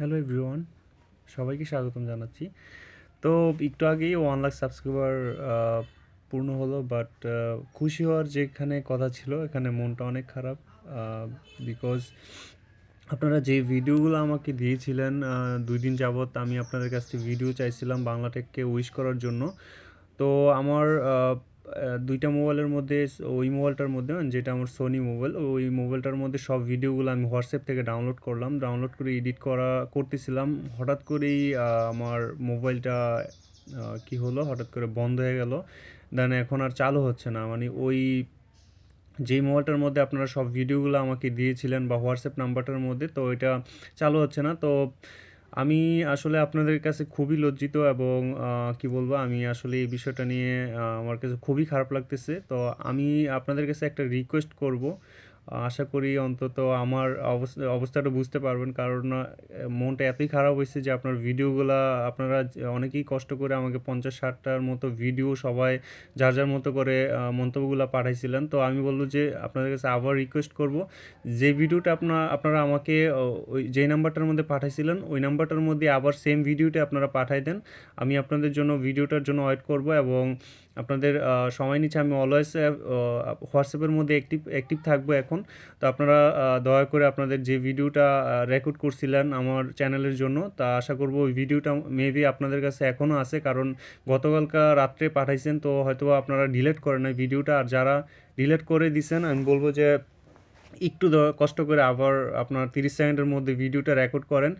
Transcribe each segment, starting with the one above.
Hello everyone, সবাইকে স্বাগতম জানাচ্ছি। তো একটু আগেই ওয়ান লাখ সাবস্ক্রাইবার পূর্ণ হলো বাট খুশি হওয়ার যেখানে কথা ছিল, এখানে মনটা অনেক খারাপ বিকজ আপনারা যে ভিডিওগুলো আমাকে দিয়েছিলেন দুই দিন যাবত আমি আপনাদের কাছ থেকে ভিডিও চাইছিলাম বাংলা টেককে উইশ করার জন্য। তো আমার দুইটা মোবাইলের মধ্যে, ওই মোবাইলটার মধ্যে যেটা আমার সোনি মোবাইল, ওই মোবাইলটার মধ্যে সব ভিডিওগুলো আমি হোয়াটসঅ্যাপ থেকে ডাউনলোড করলাম ডাউনলোড করে এডিট করা করতেছিলাম। হঠাৎ করেই আমার মোবাইলটা কি হলো? হঠাৎ করে বন্ধ হয়ে গেল। দেন এখন আর চালু হচ্ছে না। মানে ওই যেই মোবাইলটার মধ্যে আপনারা সব ভিডিওগুলো আমাকে দিয়েছিলেন বা হোয়াটসঅ্যাপ নাম্বারটার মধ্যে, তো এটা চালু হচ্ছে না। তো আমি আসলে আপনাদের কাছে খুবই লজ্জিত এবং কি বলব, আমি আসলে এই বিষয়টা নিয়ে আমার কাছে খুবই খারাপ লাগতেছে। তো আমি আপনাদের কাছে একটা রিকোয়েস্ট করব। আশা করি অন্তত আমার অবস্থা, অবস্থাটা বুঝতে পারবেন। কারণ মনটা এতই খারাপ হয়েছে যে আপনার ভিডিওগুলা, আপনারা অনেকেই কষ্ট করে আমাকে পঞ্চাশ, ষাটটার মতো ভিডিও সবাই যার যার মতো করে মন্তব্যগুলো পাঠাইছিলেন। তো আমি বলব যে, আপনাদের কাছে আবার রিকোয়েস্ট করব, যে ভিডিওটা আপনার আপনারা আমাকে ওই যেই নাম্বারটার মধ্যে পাঠাইছিলেন, ওই নাম্বারটার মধ্যে আবার সেম ভিডিওটা আপনারা পাঠাই দেন। আমি আপনাদের জন্য ভিডিওটার জন্য ওয়েট করব এবং আপনাদের সময় নিচ্ছে আমি অলওয়েজ হোয়াটসঅ্যাপের মধ্যে অ্যাক্টিভ অ্যাক্টিভ থাকব এখন। তো আপনারা দয়া করে আপনাদের যে ভিডিওটা রেকর্ড করছিলেন আমার চ্যানেলের জন্য, তা আশা করব ওই ভিডিওটা মেবি আপনাদের কাছে এখনও আছে, কারণ গতকালকা রাত্রে পাঠাইছেন, তো হয়তো আপনারা ডিলেট করেন নাই ভিডিওটা। আর যারা ডিলেট করে দিছেন, আমি বলব যে একটু কষ্ট করে আবার আপনার তিরিশ সেকেন্ডের মধ্যে ভিডিওটা রেকর্ড করেন।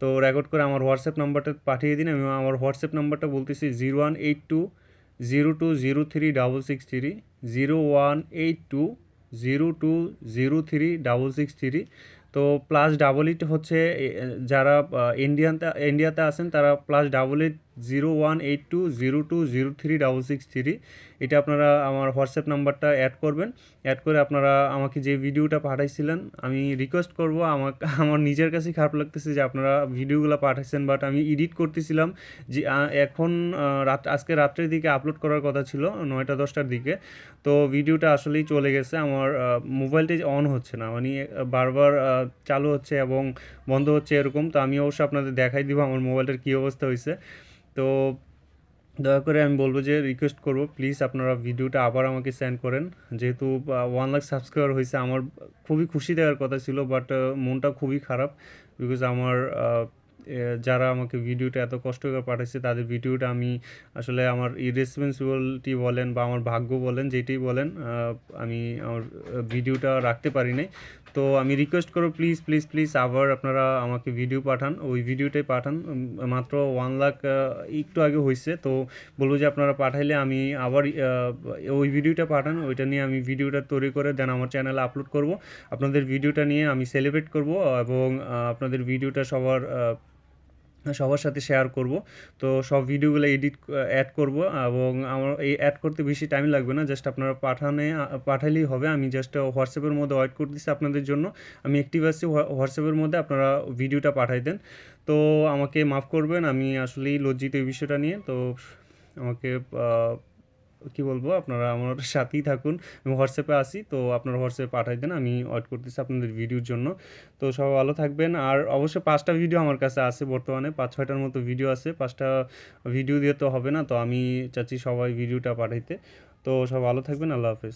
তো রেকর্ড করে আমার হোয়াটসঅ্যাপ নাম্বারটা পাঠিয়ে দিন, আমি আমার হোয়াটসঅ্যাপ নাম্বারটা বলতেছি zero one eight two zero two zero three double six three zero one eight two zero two zero three double six three. তো প্লাস ডাবল এইট হচ্ছে যারা ইন্ডিয়ানতে, ইন্ডিয়াতে আছেন, তারা plus double eight zero one eight two zero two zero three double six three. এটা আপনারা আমার হোয়াটসঅ্যাপ নাম্বারটা অ্যাড করবেন। অ্যাড করে আপনারা আমাকে যে ভিডিওটা পাঠাইছিলেন, আমি রিকোয়েস্ট করব। আমাকে, আমার নিজের কাছেই খারাপ লাগতেছে যে আপনারা ভিডিওগুলো পাঠাইছেন বাট আমি এডিট করতেছিলাম যে এখন রাত, আজকে রাত্রের দিকে আপলোড করার কথা ছিল, নয়টা দশটার দিকে। তো ভিডিওটা আসলেই চলে গেছে। আমার মোবাইলটা অন হচ্ছে না। মানে বারবার চালু হচ্ছে এবং বন্ধ হচ্ছে এরকম। তো আমি অবশ্য আপনাদের দেখাই দিব আমার মোবাইলটার কী অবস্থা হয়েছে তো দয়া করে আমি বলব যে রিকোয়েস্ট করব প্লিজ আপনারা ভিডিওটা আবার আমাকে সেন্ড করেন। যেহেতু ওয়ান লাখ সাবস্ক্রাইবার হয়েছে, আমার খুবই খুশি দেওয়ার কথা ছিল বাট মনটা খুবই খারাপ বিকজ আমার যারা আমাকে ভিডিওটা এত কষ্ট করে পাঠাচ্ছে তাদের ভিডিওটা আমি আসলে আমার ইরেসপন্সিবিলিটি বলেন বা আমার ভাগ্য বলেন যেটাই বলেন আমি আমার ভিডিওটা রাখতে পারি নাই। তো আমি রিকোয়েস্ট করব প্লিজ প্লিজ প্লিজ আবার আপনারা আমাকে ভিডিও পাঠান। ওই ভিডিওটাই পাঠান। মাত্র ওয়ান লাখ একটু আগে হয়েছে তো বলব যে আপনারা পাঠাইলে আমি আবার ওই ভিডিওটা পাঠান। ওইটা নিয়ে আমি ভিডিওটা তৈরি করে দেন আমার চ্যানেলে আপলোড করব। আপনাদের ভিডিওটা নিয়ে আমি সেলিব্রেট করব এবং আপনাদের ভিডিওটা সবার সবার সাথে শেয়ার করব। তো সব ভিডিওগুলো এডিট অ্যাড করব এবং আমার এই অ্যাড করতে বেশি টাইম লাগবে না। জাস্ট আপনারা পাঠানে, পাঠালেই হবে। আমি জাস্ট হোয়াটসঅ্যাপের মধ্যে ওয়েট করতেছি আপনাদের জন্য। আমি অ্যাক্টিভ আছি। হোয়াটসঅ্যাপের মধ্যে আপনারা ভিডিওটা পাঠাই দেন। তো আমাকে মাফ করবেন। আমি আসলেই লজ্জিত এই বিষয়টা নিয়ে। তো আমাকে কি বলব, আপনারা আমার সাথেই থাকুন। আমি হোয়াটসঅ্যাপে আসি তো আপনারা হোয়াটসঅ্যাপে পাঠাই দেন, আমি ওয়েট করতেছি আপনাদের ভিডিওর জন্য। তো সবাই ভালো থাকবেন। আর অবশ্যই পাঁচটা ভিডিও আমার কাছে আছে বর্তমানে, পাঁচ, ছয়টার মতো ভিডিও আছে। পাঁচটা ভিডিও দিয়ে তো হবে না, তো আমি চাচ্ছি সবাই ভিডিওটা পাঠাইতে। তো সব ভালো থাকবেন, আল্লাহ হাফেজ।